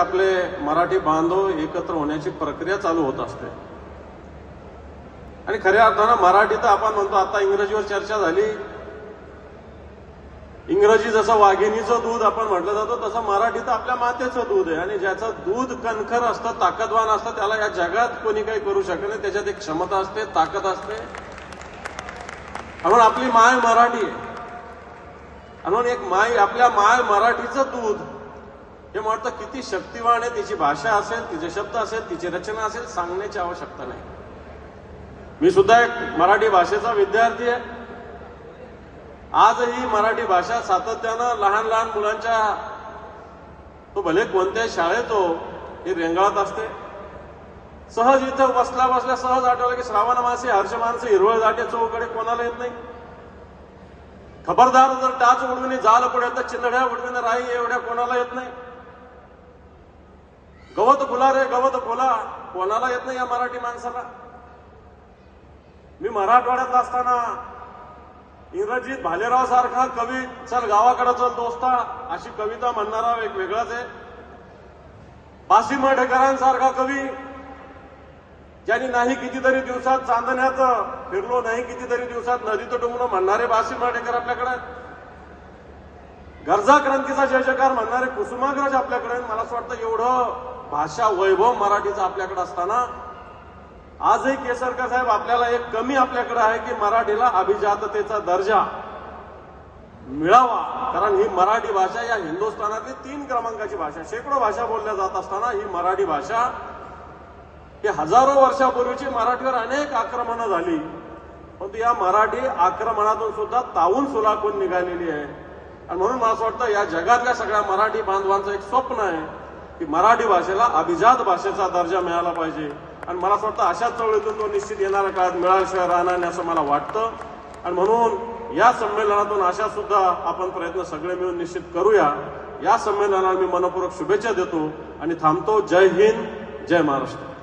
आपले मराठी बांधव एकत्र होण्याची प्रक्रिया चालू होत असते. आणि खऱ्या अर्थानं मराठी तर आपण म्हणतो आता इंग्रजीवर चर्चा झाली. इंग्रजी जसं वाघिणीचं दूध आपण म्हटलं जातो तसं मराठी तर आपल्या मातेचं दूध आहे. आणि ज्याचं दूध कणखर असतं ताकदवान असतं त्याला या जगात कोणी काही करू शकत नाही. त्याच्यात एक क्षमता असते ताकद असते. म्हणून आपली माय मराठी आहे. म्हणून एक माय आपल्या माय मराठीचं दूध हे म्हणतं किती शक्तिवान आहे तिची भाषा असेल तिचे शब्द असेल तिची रचना असेल सांगण्याची आवश्यकता नाही. मी सुद्धा एक मराठी भाषेचा विद्यार्थी आहे. आजही मराठी भाषा सातत्यानं लहान लहान मुलांच्या तो भले कोणत्याही शाळेत हो ही रेंगाळत असते. सहज इथं बसल्या बसल्या सहज आठवलं की श्रावण मासे हर्ष माणसे हिरवळ दाटे चौकडे कोणाला येत नाही. खबरदार जर टाच उडविणे जाल पुढे तर चिंधड्या उडविणे राही एवढ्या कोणाला येत नाही. गवत फुला रे गवत फुला. कोणाला येत नाही या मराठी माणसाला? मी मराठवाड्यात असताना इंग्रजीत भालेराव सारखा कवी चल गावाकडे चल दोस्ता अशी कविता म्हणणारा एक वेगळाच आहे. बासी मढेकरांसारखा कवी ज्यांनी नाही कितीतरी दिवसात चांदण्यात फिरलो नाही कितीतरी दिवसात नदीत तुटून म्हणणारे बासी मराठेकर आपल्याकडे. गरजा क्रांतीचा जय म्हणणारे कुसुमाग्रज आपल्याकडे. मला असं वाटतं एवढं भाषा वैभव मराठीचं आपल्याकडे असताना आजही केसरकर साहेब आपल्याला एक कमी आपल्याकडे आहे की मराठीला अभिजाततेचा दर्जा मिळावा. कारण ही मराठी भाषा या हिंदुस्थानातली तीन क्रमांकाची भाषा शेकडो भाषा बोलल्या जात असताना ही मराठी भाषा ही हजारो वर्षापूर्वीची मराठीवर अनेक आक्रमणं झाली. परंतु या मराठी आक्रमणातून सुद्धा तावून सुलाखून निघालेली आहे. आणि म्हणून मला असं वाटतं या जगातल्या सगळ्या मराठी बांधवांचं एक स्वप्न आहे की मराठी भाषेला अभिजात भाषेचा दर्जा मिळाला पाहिजे. आणि मला असं वाटतं अशाच चळवळीतून तो निश्चित येणाऱ्या काळात मिळाल्याशिवाय राहणार नाही असं मला वाटतं. आणि म्हणून या संमेलनातून अशा सुद्धा आपण प्रयत्न सगळे मिळून निश्चित करूया. या संमेलनाला मी मनपूर्वक शुभेच्छा देतो. आणि थांबतो. जय हिंद. जय महाराष्ट्र.